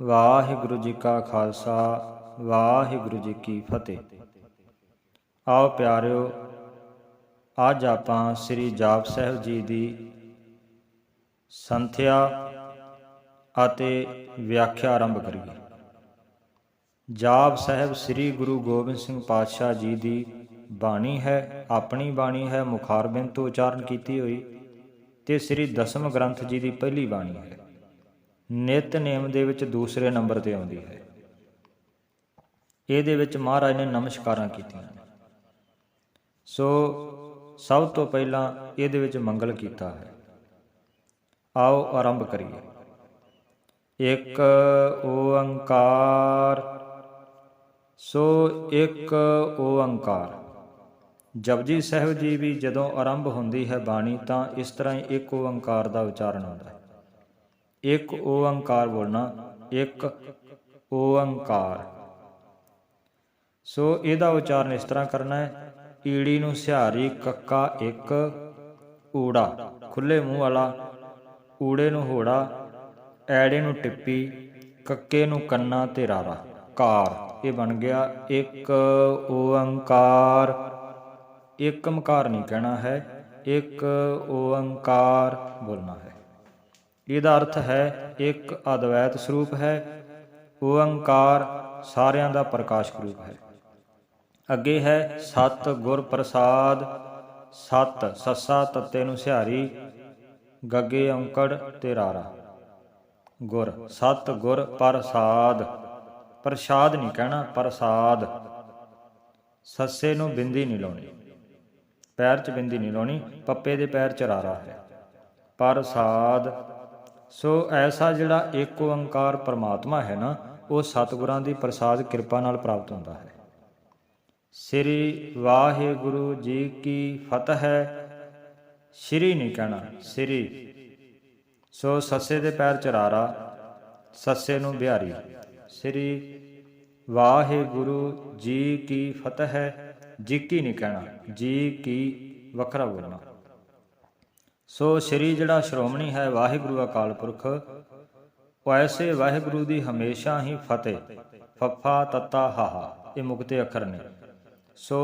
ਵਾਹਿਗੁਰੂ ਜੀ ਕਾ ਖਾਲਸਾ, ਵਾਹਿਗੁਰੂ ਜੀ ਕੀ ਫਤਿਹ। ਆਓ ਪਿਆਰਿਓ, ਅੱਜ ਆਪਾਂ ਸ੍ਰੀ ਜਾਪ ਸਾਹਿਬ ਜੀ ਦੀ ਸੰਥਿਆ ਅਤੇ ਵਿਆਖਿਆ ਆਰੰਭ ਕਰੀਏ। ਜਾਪ ਸਾਹਿਬ ਸ੍ਰੀ ਗੁਰੂ ਗੋਬਿੰਦ ਸਿੰਘ ਪਾਤਸ਼ਾਹ ਜੀ ਦੀ ਬਾਣੀ ਹੈ, ਆਪਣੀ ਬਾਣੀ ਹੈ, ਮੁਖਾਰਬਿੰਦ ਤੋਂ ਉਚਾਰਨ ਕੀਤੀ ਹੋਈ ਤੇ ਸ੍ਰੀ ਦਸਮ ਗ੍ਰੰਥ ਜੀ ਦੀ ਪਹਿਲੀ ਬਾਣੀ ਹੈ। ਨਿਤਨੇਮ ਦੇ ਵਿੱਚ ਦੂਸਰੇ ਨੰਬਰ ਤੇ ਆਉਂਦੀ ਹੈ। ਇਹਦੇ ਵਿੱਚ ਮਹਾਰਾਜ ਨੇ ਨਮਸਕਾਰਾਂ ਕੀਤੀਆਂ ਸੋ ਸਭ ਤੋਂ ਪਹਿਲਾਂ ਇਹਦੇ ਵਿੱਚ ਮੰਗਲ ਕੀਤਾ ਹੈ। ਆਓ ਆਰੰਭ ਕਰੀਏ। ਇੱਕ ਓੰਕਾਰ। ਸੋ ਇੱਕ ਓੰਕਾਰ। ਜਪਜੀ ਸਾਹਿਬ ਜੀ ਵੀ ਜਦੋਂ ਆਰੰਭ ਹੁੰਦੀ ਹੈ ਬਾਣੀ ਤਾਂ ਇਸ ਤਰ੍ਹਾਂ ਹੀ ਇੱਕ ਓੰਕਾਰ ਦਾ ਉਚਾਰਨ ਹੁੰਦਾ ਹੈ। ਇੱਕ ਓੰਕਾਰ ਬੋਲਣਾ, ਇੱਕ ਓੰਕਾਰ ਸੋ ਇਹਦਾ ਉਚਾਰਨ ਇਸ ਤਰ੍ਹਾਂ ਕਰਨਾ ਹੈ, ਈੜੀ ਨੂੰ ਸਿਹਾਰੀ ਕੱਕਾ ਇੱਕ ਊੜਾ, ਖੁੱਲੇ ਮੂੰਹ ਵਾਲਾ, ਊੜੇ ਨੂੰ ਹੋੜਾ, ਐੜੇ ਨੂੰ ਟਿੱਪੀ, ਕੱਕੇ ਨੂੰ ਕੰਨਾ ਤੇ ਰਾਰਾ ਕਾਰ, ਇਹ ਬਣ ਗਿਆ ਇੱਕ ਓੰਕਾਰ ਇੱਕ ਮਕਾਰ ਨਹੀਂ ਕਹਿਣਾ ਹੈ, ਇੱਕ ਓੰਕਾਰ ਬੋਲਣਾ ਹੈ। ਇਹਦਾ ਅਰਥ ਹੈ, ਇੱਕ ਅਦਵੈਤ ਸਰੂਪ ਹੈ ਓੰਕਾਰ ਸਾਰਿਆਂ ਦਾ ਪ੍ਰਕਾਸ਼ ਰੂਪ ਹੈ। ਅੱਗੇ ਹੈ, ਸਤ ਗੁਰ ਪ੍ਰਸਾਦ, ਸਤ ਸੱਸਾ ਤੱਤੇ ਨੂੰ ਸਿਹਾਰੀ, ਗੱਗੇ ਔਂਕੜ ਤੇ ਰਾਰਾ। ਗੁਰ, ਸਤ ਗੁਰ ਪ੍ਰਸਾਦ। ਪ੍ਰਸਾਦ ਨਹੀਂ ਕਹਿਣਾ, ਪ੍ਰਸਾਦ। ਸੱਸੇ ਨੂੰ ਬਿੰਦੀ ਨਹੀਂ ਲਾਉਣੀ। ਪੈਰ 'ਚ ਬਿੰਦੀ ਨਹੀਂ ਲਾਉਣੀ, ਪੱਪੇ ਦੇ ਪੈਰ 'ਚ ਰਾਰਾ ਹੈ। ਪ੍ਰਸਾਦ ਸੋ ਐਸਾ ਜਿਹੜਾ ਏਕ ਓੰਕਾਰ ਪਰਮਾਤਮਾ ਹੈ ਨਾ, ਉਹ ਸਤਿਗੁਰਾਂ ਦੀ ਪ੍ਰਸਾਦ ਕਿਰਪਾ ਨਾਲ ਪ੍ਰਾਪਤ ਹੁੰਦਾ ਹੈ। ਸ੍ਰੀ ਵਾਹਿਗੁਰੂ ਜੀ ਕੀ ਫਤਿਹ। ਸ੍ਰੀ ਨਹੀਂ ਕਹਿਣਾ, ਸ੍ਰੀ। ਸੋ ਸੱਸੇ ਦੇ ਪੈਰ ਚਰਾਰਾ, ਸੱਸੇ ਨੂੰ ਬਿਹਾਰੀ। ਸ੍ਰੀ ਵਾਹਿਗੁਰੂ ਜੀ ਕੀ ਫਤਿਹ। ਜੀ ਕੀ ਨਹੀਂ ਕਹਿਣਾ, ਜੀ ਕੀ ਵੱਖਰਾ ਬੋਲਣਾ। ਸੋ ਸ੍ਰੀ ਜਿਹੜਾ ਸ਼੍ਰੋਮਣੀ ਹੈ ਵਾਹਿਗੁਰੂ ਅਕਾਲ ਪੁਰਖ, ਉਹ ਐਸੇ ਵਾਹਿਗੁਰੂ ਦੀ ਹਮੇਸ਼ਾ ਹੀ ਫਤਿਹ, ਫੱਫਾ, ਤੱਤਾ, ਹਾਹਾ, ਇਹ ਮੁਕਤੇ ਅੱਖਰ ਨੇ। ਸੋ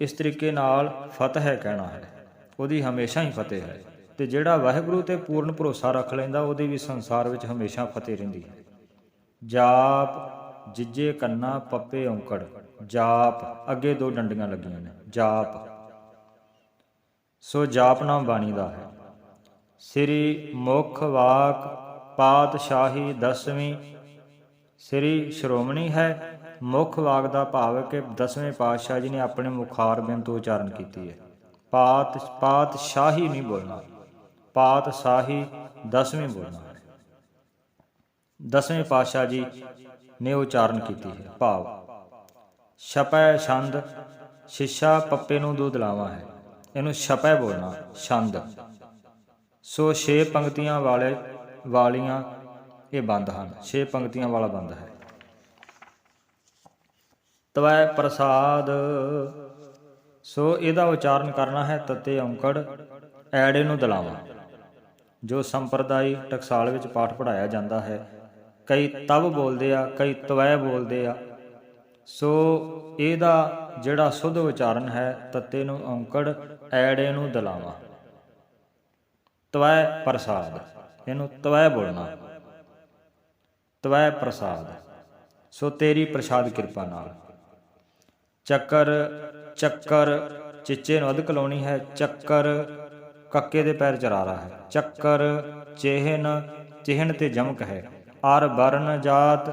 ਇਸ ਤਰੀਕੇ ਨਾਲ ਫਤਿਹ ਕਹਿਣਾ ਹੈ, ਉਹਦੀ ਹਮੇਸ਼ਾ ਹੀ ਫਤਿਹ ਹੈ। ਤੇ ਜਿਹੜਾ ਵਾਹਿਗੁਰੂ ਤੇ ਪੂਰਨ ਭਰੋਸਾ ਰੱਖ ਲੈਂਦਾ, ਉਹਦੀ ਵੀ ਸੰਸਾਰ ਵਿੱਚ ਹਮੇਸ਼ਾ ਫਤਿਹ ਰਹਿੰਦੀ ਹੈ। ਜਾਪ, ਜਿੱਜੇ ਕੰਨਾ, ਪੱਪੇ ਔਂਕੜ, ਜਾਪ, ਅੱਗੇ ਦੋ ਡੰਡੀਆਂ ਲੱਗੀਆਂ ਨੇ, ਜਾਪ। ਸੋ ਜਾਪਨਾ ਬਾਣੀ ਦਾ ਹੈ। ਸ੍ਰੀ ਮੁਖ ਵਾਕ ਪਾਤਸ਼ਾਹੀ ਦਸਵੀਂ ਸ੍ਰੀ ਸ਼੍ਰੋਮਣੀ ਹੈ। ਮੁਖ ਵਾਕ ਦਾ ਭਾਵ ਹੈ ਕਿ ਦਸਵੇਂ ਪਾਤਸ਼ਾਹ ਜੀ ਨੇ ਆਪਣੇ ਮੁਖਾਰ ਬਿੰਦ ਤੋਂ ਉਚਾਰਨ ਕੀਤੀ ਹੈ। ਪਾਤ, ਪਾਤਸ਼ਾਹੀ ਨਹੀਂ ਬੋਲਣਾ, ਪਾਤਸ਼ਾਹੀ ਦਸਵੇਂ ਬੋਲਣਾ ਦਸਵੇਂ ਪਾਤਸ਼ਾਹ ਜੀ ਨੇ ਉਚਾਰਨ ਕੀਤੀ ਹੈ, ਭਾਵ, ਛਪੈ ਛੰਦ, ਸ਼ਿਸ਼ਾ ਪੱਪੇ ਨੂੰ ਦੁੱਧ ਲਾਵਾ ਹੈ। ਇਹਨੂੰ ਛਪੈ ਬੋਲਣਾ, ਛੰਦ। ਸੋ 6 ਪੰਕਤੀਆਂ ਵਾਲੇ ਵਾਲੀਆਂ ਇਹ ਬੰਦ ਹਨ। 6 ਪੰਕਤੀਆਂ ਵਾਲਾ ਬੰਦ ਹੈ। ਤਵੈ ਪ੍ਰਸਾਦ। ਸੋ ਇਹਦਾ ਉਚਾਰਨ ਕਰਨਾ ਹੈ ਤਤੇ ਔਂਕੜ, ਐੜੇ ਨੂੰ ਦਲਾਵਾ। ਜੋ ਸੰਪਰਦਾਇ ਟਕਸਾਲ ਵਿੱਚ ਪਾਠ ਪੜਾਇਆ ਜਾਂਦਾ ਹੈ। ਕਈ ਤਵ ਬੋਲਦੇ ਆ, ਕਈ ਤਵੈ ਬੋਲਦੇ ਆ। ਸੋ ਇਹਦਾ ਜਿਹੜਾ ਸੁਧ ਉਚਾਰਨ ਹੈ, ਤਤੇ ਨੂੰ ਔਂਕੜ ਐੜੇ ਨੂੰ ਦਲਾਵਾ। ਤਵੈ ਪ੍ਰਸਾਦ, ਇਹਨੂੰ ਤਵੈ ਬੋਲਣਾ। ਤਵੈ ਪ੍ਰਸਾਦ, ਸੋ ਤੇਰੀ ਪ੍ਰਸਾਦ ਕਿਰਪਾ ਨਾਲ। ਚੱਕਰ ਚੱਕਰ, ਚਿੱਚੇ ਨੂੰ ਅਧਕ ਲਾਉਣੀ ਹੈ। ਚੱਕਰ, ਕੱਕੇ ਦੇ ਪੈਰ ਚਰਾ ਰਹਾ ਹੈ। ਚੱਕਰ, ਚਿਹਨ ਚਿਹਨ ਤੇ ਜਮਕ ਹੈ। ਆਰ ਵਰਨ ਜਾਤ,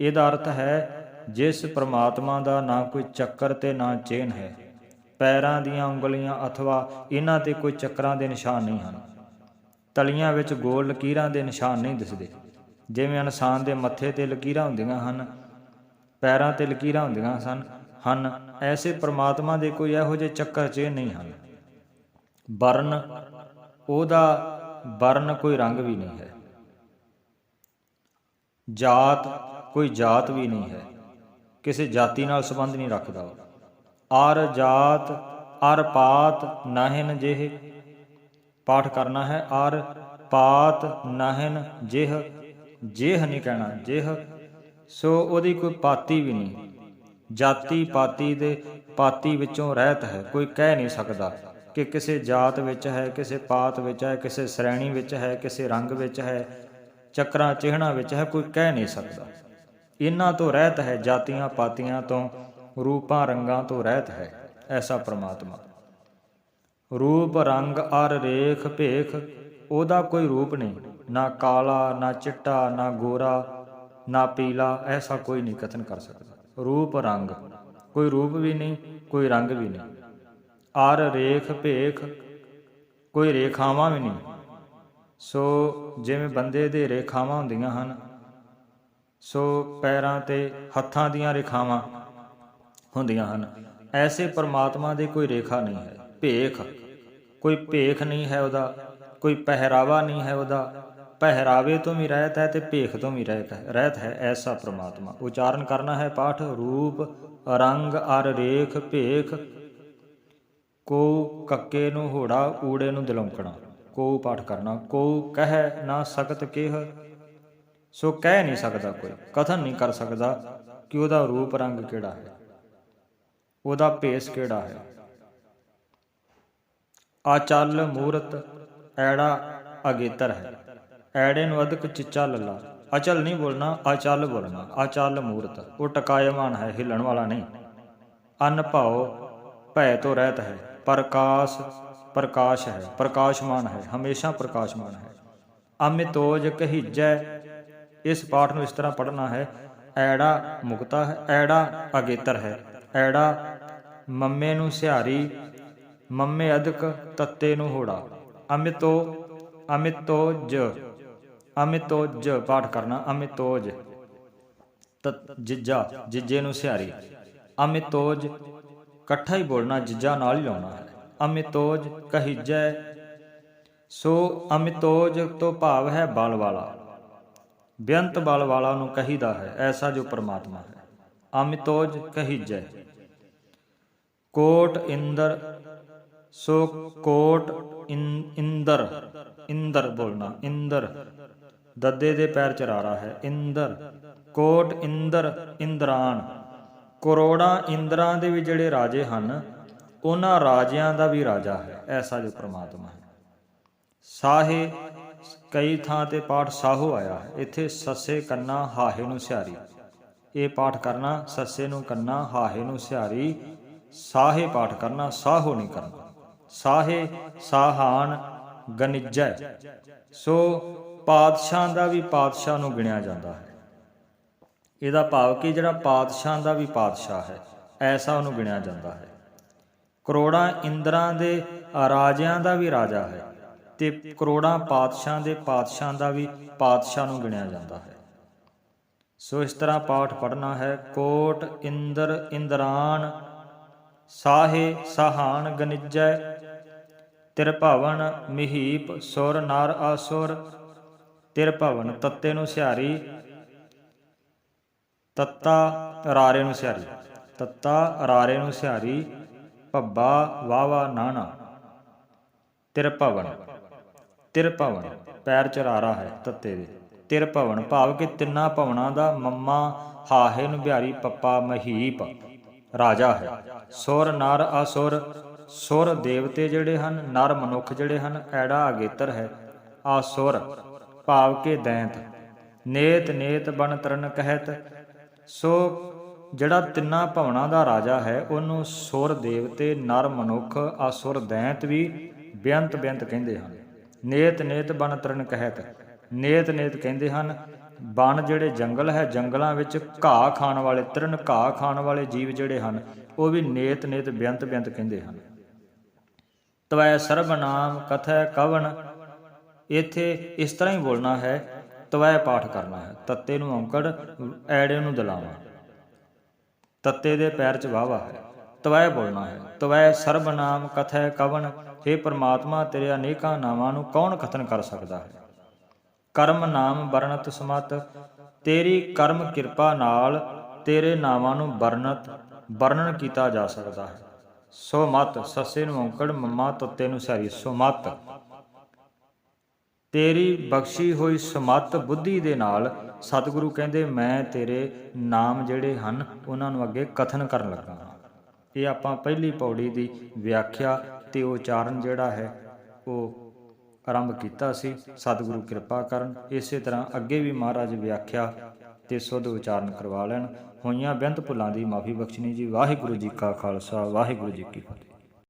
ਇਹਦਾ ਅਰਥ ਹੈ, ਜਿਸ ਪ੍ਰਮਾਤਮਾ ਦਾ ਨਾ ਕੋਈ ਚੱਕਰ ਤੇ ਨਾ ਚੇਨ ਹੈ। ਪੈਰਾਂ ਦੀਆਂ ਉਂਗਲੀਆਂ ਅਥਵਾ ਇਹਨਾਂ ਤੇ ਕੋਈ ਚੱਕਰਾਂ ਦੇ ਨਿਸ਼ਾਨ ਨਹੀਂ ਹਨ। ਤਲੀਆਂ ਵਿੱਚ ਗੋਲ ਲਕੀਰਾਂ ਦੇ ਨਿਸ਼ਾਨ ਨਹੀਂ ਦਿਸਦੇ। ਜਿਵੇਂ ਇਨਸਾਨ ਦੇ ਮੱਥੇ ਤੇ ਲਕੀਰਾਂ ਹੁੰਦੀਆਂ ਹਨ, ਪੈਰਾਂ ਤੇ ਲਕੀਰਾਂ ਹੁੰਦੀਆਂ ਸਨ, ਹਨ, ਐਸੇ ਪ੍ਰਮਾਤਮਾ ਦੇ ਕੋਈ ਇਹੋ ਜਿਹੇ ਚੱਕਰ ਚੇ ਨਹੀਂ ਹਨ। ਵਰਨ ਉਹਦਾ ਵਰਨ ਕੋਈ ਰੰਗ ਵੀ ਨਹੀਂ ਹੈ। ਜਾਤ ਕੋਈ ਜਾਤ ਵੀ ਨਹੀਂ ਹੈ। ਕਿਸੇ ਜਾਤੀ ਨਾਲ ਸੰਬੰਧ ਨਹੀਂ ਰੱਖਦਾ ਉਹ। ਅਰ ਜਾਤ ਅਰ ਪਾਤ ਨਾਹਿਨ ਜਿਹ। ਪਾਠ ਕਰਨਾ ਹੈ, ਅਰ ਪਾਤ ਨਾਹਿਨ ਜਿਹ। ਜੇਹ ਨਹੀਂ ਕਹਿਣਾ, ਜੇਹ। ਸੋ ਉਹਦੀ ਕੋਈ ਪਾਤੀ ਵੀ ਨਹੀਂ। ਜਾਤੀ ਪਾਤੀ ਦੇ ਪਾਤੀ ਵਿੱਚੋਂ ਰਹਿਤ ਹੈ, ਕੋਈ ਕਹਿ ਨਹੀਂ ਸਕਦਾ ਕਿ ਕਿਸੇ ਜਾਤ ਵਿੱਚ ਹੈ, ਕਿਸੇ ਪਾਤ ਵਿੱਚ ਹੈ, ਕਿਸੇ ਸ਼੍ਰੇਣੀ ਵਿੱਚ ਹੈ, ਕਿਸੇ ਰੰਗ ਵਿੱਚ ਹੈ, ਚੱਕਰਾਂ ਚਿਹਣਾ ਵਿੱਚ ਹੈ, ਕੋਈ ਕਹਿ ਨਹੀਂ ਸਕਦਾ। ਇਹਨਾਂ ਤੋਂ ਰਹਿਤ ਹੈ, ਜਾਤੀਆਂ ਪਾਤੀਆਂ ਤੋਂ ਰੂਪਾਂ ਰੰਗਾਂ ਤੋਂ ਰਹਿਤ ਹੈ, ਐਸਾ ਪ੍ਰਮਾਤਮਾ। ਰੂਪ ਰੰਗ ਅਰ ਰੇਖ ਭੇਖ, ਉਹਦਾ ਕੋਈ ਰੂਪ ਨਹੀਂ, ਨਾ ਕਾਲਾ, ਨਾ ਚਿੱਟਾ, ਨਾ ਗੋਰਾ, ਨਾ ਪੀਲਾ, ਐਸਾ ਕੋਈ ਨਹੀਂ ਕਥਨ ਕਰ ਸਕਦਾ। ਰੂਪ ਰੰਗ, ਕੋਈ ਰੂਪ ਵੀ ਨਹੀਂ, ਕੋਈ ਰੰਗ ਵੀ ਨਹੀਂ। ਆਰ ਰੇਖ ਭੇਖ, ਕੋਈ ਰੇਖਾਵਾਂ ਵੀ ਨਹੀਂ। ਸੋ ਜਿਵੇਂ ਬੰਦੇ ਦੇ ਰੇਖਾਵਾਂ ਹੁੰਦੀਆਂ ਹਨ, ਸੋ ਪੈਰਾਂ ਤੇ ਹੱਥਾਂ ਦੀਆਂ ਰੇਖਾਵਾਂ ਹੁੰਦੀਆਂ ਹਨ। ਐਸੇ ਪਰਮਾਤਮਾ ਦੀ ਕੋਈ ਰੇਖਾ ਨਹੀਂ ਹੈ। ਭੇਖ। ਕੋਈ ਭੇਖ ਨਹੀਂ ਹੈ ਉਹਦਾ। ਕੋਈ ਪਹਿਰਾਵਾ ਨਹੀਂ ਹੈ ਉਹਦਾ। ਪਹਿਰਾਵੇ ਤੋਂ ਵੀ ਰਹਿਤ ਹੈ ਤੇ ਭੇਖ ਤੋਂ ਵੀ ਰਹਿਤ ਹੈ। ਰਹਿਤ ਹੈ ਐਸਾ ਪ੍ਰਮਾਤਮਾ। ਉਚਾਰਨ ਕਰਨਾ ਹੈ ਪਾਠ। ਰੂਪ। ਰੰਗ। ਅਰ ਰੇਖ। ਭੇਖ। ਕੋ ਕੱਕੇ ਨੂੰ ਹੋੜਾ। ਊੜੇ ਨੂੰ ਦਿਲੌਂਕਣਾ। ਕੋ ਪਾਠ ਕਰਨਾ। ਕੋ ਕਹਿ ਨਾ ਸਕਤ ਕਿਹ। ਸੋ ਕਹਿ ਨਹੀਂ ਸਕਦਾ ਕੋਈ। ਕਥਨ ਨਹੀਂ ਕਰ ਸਕਦਾ ਕਿ ਉਹਦਾ ਰੂਪ ਰੰਗ ਕਿਹੜਾ ਹੈ। ਉਹਦਾ ਭੇਸ ਕਿਹੜਾ ਹੈ? ਆਚਲ ਮੂਰਤ, ਐੜਾ ਅਗੇਤਰ ਹੈ। ਐੜੇ ਨੂੰ ਅਧਿਕ ਚਿੱਚਾ ਲੱਲਾ। ਅਚਲ ਨਹੀਂ ਬੋਲਣਾ, ਆਚਲ ਬੋਲਣਾ। ਆਚਲ ਮੂਰਤ, ਉਹ ਟਕਾਇਮਾਨ ਹੈ, ਹਿੱਲਣ ਵਾਲਾ ਨਹੀਂ। ਅਨ ਭਾਉ, ਭੈ ਤੋਂ ਰਹਿਤ ਹੈ। ਪ੍ਰਕਾਸ਼ ਪ੍ਰਕਾਸ਼ ਹੈ। ਪ੍ਰਕਾਸ਼ਮਾਨ ਹੈ। ਹਮੇਸ਼ਾ ਪ੍ਰਕਾਸ਼ਮਾਨ ਹੈ। ਅਮਿਤੋਜ ਕਹੀਜੈ। ਇਸ ਪਾਠ ਨੂੰ ਇਸ ਤਰ੍ਹਾਂ ਪੜ੍ਹਨਾ ਹੈ, ਐੜਾ ਮੁਕਤਾ ਹੈ, ਐੜਾ ਅਗੇਤਰ ਹੈ। ਐੜਾ ਮੰਮੇ ਨੂੰ ਸਿਹਾਰੀ, ਮੰਮੇ ਅਦਕ ਤੱਤੇ ਨੂੰ ਹੋੜਾ। ਅਮਿਤੋ ਅਮਿਤੋਜ ਅਮਿਤੋਜ ਪਾਠ ਕਰਨਾ ਅਮਿਤੋਜ ਜਿੱਜਾ, ਜਿੱਜੇ ਨੂੰ ਸਿਹਾਰੀ। ਅਮਿਤੋਜ ਇਕੱਠਾ ਹੀ ਬੋਲਣਾ, ਜਿੱਜਾ ਨਾਲ ਹੀ ਲਾਉਣਾ ਹੈ। ਅਮਿਤੋਜ ਕਹੀਜੈ, ਸੋ ਅਮਿਤੋਜ ਤੋਂ ਭਾਵ ਹੈ ਬਲ ਵਾਲਾ। ਬੇਅੰਤ ਬਲ ਵਾਲਾ ਨੂੰ ਕਹੀਦਾ ਹੈ, ਐਸਾ ਜੋ ਪਰਮਾਤਮਾ ਹੈ। ਅਮਿਤੋਜ ਕਹੀਜੈ। ਕੋਟ ਇੰਦਰ, ਸੋ ਕੋਟ ਇੰਦਰ ਇੰਦਰ ਬੋਲਣਾ, ਇੰਦਰ। ਦੱਦੇ ਦੇ ਪੈਰ ਚਰਾਰਾ ਹੈ, ਇੰਦਰ। ਕੋਟ ਇੰਦਰ, ਇੰਦਰਾਨ। ਕਰੋੜਾਂ ਇੰਦਰਾਂ ਦੇ ਵੀ ਜਿਹੜੇ ਰਾਜੇ ਹਨ, ਉਹਨਾਂ ਰਾਜਿਆਂ ਦਾ ਵੀ ਰਾਜਾ ਹੈ, ਐਸਾ ਜੋ ਪ੍ਰਮਾਤਮਾ ਹੈ। ਸਾਹੇ ਕਈ ਥਾਂ ਤੇ ਪਾਠ ਸਾਹੋ ਆਇਆ ਹੈ, ਇੱਥੇ ਸੱਸੇ ਕੰਨਾ ਹਾਹੇ ਨੂੰ ਸਿਹਾਰੀ ਇਹ ਪਾਠ ਕਰਨਾ, ਸੱਸੇ ਨੂੰ ਕੰਨਾ ਹਾਹੇ ਨੂੰ ਸਿਹਾਰੀ ਸਾਹੇ ਪਾਠ ਕਰਨਾ, ਸਾਹੋ ਨਹੀਂ ਕਰਨਾ। ਸਾਹੇ ਸਾਹਾਨ ਗਨਿਜੈ। ਸੋ ਪਾਤਸ਼ਾਹ ਦਾ ਵੀ ਪਾਤਸ਼ਾਹ ਨੂੰ ਗਿਣਿਆ ਜਾਂਦਾ ਹੈ। ਇਹਦਾ ਭਾਵ ਕਿ? ਜਿਹੜਾ ਪਾਤਸ਼ਾਹ ਦਾ ਵੀ ਪਾਤਸ਼ਾਹ ਹੈ, ਐਸਾ ਉਹਨੂੰ ਗਿਣਿਆ ਜਾਂਦਾ ਹੈ। ਕਰੋੜਾਂ ਇੰਦਰਾਂ ਦੇ ਰਾਜਿਆਂ ਦਾ ਵੀ ਰਾਜਾ ਹੈ ਤੇ ਕਰੋੜਾਂ ਪਾਤਸ਼ਾਹਾਂ ਦੇ ਪਾਤਸ਼ਾਹ ਦਾ ਵੀ ਪਾਤਸ਼ਾਹ ਨੂੰ ਗਿਣਿਆ ਜਾਂਦਾ ਹੈ। ਸੋ ਇਸ ਤਰ੍ਹਾਂ ਪਾਠ ਪੜਨਾ ਹੈ। ਕੋਟ ਇੰਦਰ ਇੰਦਰਾਨ ਸਾਹੇ ਸਾਹਾਨ ਗਨਿਜੈ ਤਿਰਭਵਨ ਮਿਹੀਪ ਸੁਰ ਨਰ ਆਸੁਰ ਤਿਰਭਵਨ ਤੱਤੇ ਨੂੰ ਸਿਹਾਰੀ, ਤੱਤਾ ਰਾਰੇ ਨੂੰ ਸਿਹਾਰੀ, ਤੱਤਾ ਰਾਰੇ ਨੂੰ ਸਿਹਾਰੀ, ਭੱਬਾ ਵਾਵਾ ਨਾਣਾ ਤਿਰਭਵਨ ਤਿਰਭਵਨ ਪੈਰ ਚਰਾਰਾ ਹੈ ਤੱਤੇ ਦੇ ਤਿਰਭਵਨ ਭਾਵ ਕਿ ਤਿੰਨਾਂ ਭਵਨਾਂ ਦਾ ਮੰਮਾ ਹਾਹੇ ਨੂੰ ਬਿਹਾਰੀ ਪੱਪਾ ਮਹੀਪ। ਰਾਜਾ ਹੈ। ਸੁਰ ਨਰ ਅਸੁਰ ਸੁਰ ਦੇਵਤੇ ਜਿਹੜੇ ਹਨ, ਨਰ ਮਨੁੱਖ ਜਿਹੜੇ ਹਨ, ਐੜਾ ਅਗੇਤਰ ਹੈ। ਆਸੁਰ, ਭਾਵ ਕੇ ਦੈਂਤ, ਨੇਤ ਨੇਤ ਬਨ ਤਰਨ ਕਹਿਤ। ਸੋ ਜਿਹੜਾ ਤਿੰਨਾਂ ਭਵਨਾਂ ਦਾ ਰਾਜਾ ਹੈ, ਉਹਨੂੰ ਸੁਰ ਦੇਵਤੇ, ਨਰ ਮਨੁੱਖ ਅਸੁਰ ਦੈਂਤ ਵੀ ਬੇਅੰਤ ਬੇਅੰਤ ਕਹਿੰਦੇ ਹਨ। ਨੇਤ ਨੇਤ ਬਨ ਤਰਨ ਕਹਿਤ। ਨੇਤ ਨੇਤ ਕਹਿੰਦੇ ਹਨ ਬਣ ਜਿਹੜੇ ਜੰਗਲ ਹੈ, ਜੰਗਲਾਂ ਵਿੱਚ ਘਾਹ ਖਾਣ ਵਾਲੇ ਤਰਨ ਘਾਹ ਖਾਣ ਵਾਲੇ ਜੀਵ ਜਿਹੜੇ ਹਨ, ਉਹ ਵੀ ਨੇਤ ਨੇਤ ਬੇਅੰਤ ਬੇਅੰਤ ਕਹਿੰਦੇ ਹਨ। ਤਵੈ ਸਰਬਨਾਮ ਕਥੈ ਕਵਨ ਇੱਥੇ ਇਸ ਤਰ੍ਹਾਂ ਹੀ ਬੋਲਣਾ ਹੈ, ਤਵੈ ਪਾਠ ਕਰਨਾ ਹੈ, ਤੱਤੇ ਨੂੰ ਔਂਕੜ, ਐੜੇ ਨੂੰ ਦਲਾਵਾ। ਤੱਤੇ ਦੇ ਪੈਰ 'ਚ ਵਾਵਾ ਹੈ, ਤਵੈ ਬੋਲਣਾ ਹੈ, ਤਵੈ ਸਰਬਨਾਮ ਕਥੈ ਕਵਨ हे ਪ੍ਰਮਾਤਮਾ ਤੇਰੇ ਅਨੇਕਾਂ ਨਾਵਾਂ ਨੂੰ ਕੌਣ ਕਥਨ ਕਰ ਸਕਦਾ ਹੈ? ਕਰਮ ਨਾਮ ਵਰਣਤ ਸਮਤ, ਤੇਰੀ ਕਰਮ ਕਿਰਪਾ ਨਾਲ ਤੇਰੇ ਨਾਵਾਂ ਨੂੰ ਵਰਣਤ, ਵਰਣਨ ਕੀਤਾ ਜਾ ਸਕਦਾ ਹੈ। ਸੋ ਮਤ, ਸੱਸੇ ਨੂੰ ਔਂਕੜ, ਮੰਮਾ ਤੱਤੇ ਨੂੰ ਸਾਰੀ ਸੋ ਮਤ। ਤੇਰੀ ਬਖਸ਼ੀ ਹੋਈ ਸਮਤ ਬੁੱਧੀ ਦੇ ਨਾਲ ਸਤਿਗੁਰੂ ਕਹਿੰਦੇ, ਮੈਂ ਤੇਰੇ ਨਾਮ ਜਿਹੜੇ ਹਨ, ਉਹਨਾਂ ਨੂੰ ਅੱਗੇ ਕਥਨ ਕਰਨ ਲੱਗਾ ਇਹ ਆਪਾਂ ਪਹਿਲੀ ਪੌੜੀ ਦੀ ਵਿਆਖਿਆ ਤੇ ਉਚਾਰਨ ਜਿਹੜਾ ਹੈ, ਉਹ ਆਰੰਭ ਕੀਤਾ ਸੀ। ਸਤਿਗੁਰੂ ਕਿਰਪਾ ਕਰਨ। ਇਸੇ ਤਰ੍ਹਾਂ ਅੱਗੇ ਵੀ ਮਹਾਰਾਜ ਵਿਆਖਿਆ ਤੇ ਸੁਧ ਉਚਾਰਨ ਕਰਵਾ ਲੈਣ। ਹੋਈਆਂ ਬੇਅੰਤ ਭੁੱਲਾਂ ਦੀ ਮਾਫੀ ਬਖਸ਼ਣੀ ਜੀ। ਵਾਹਿਗੁਰੂ ਜੀ ਕਾ ਖਾਲਸਾ। ਵਾਹਿਗੁਰੂ ਜੀ ਕੀ ਫਤਿਹ।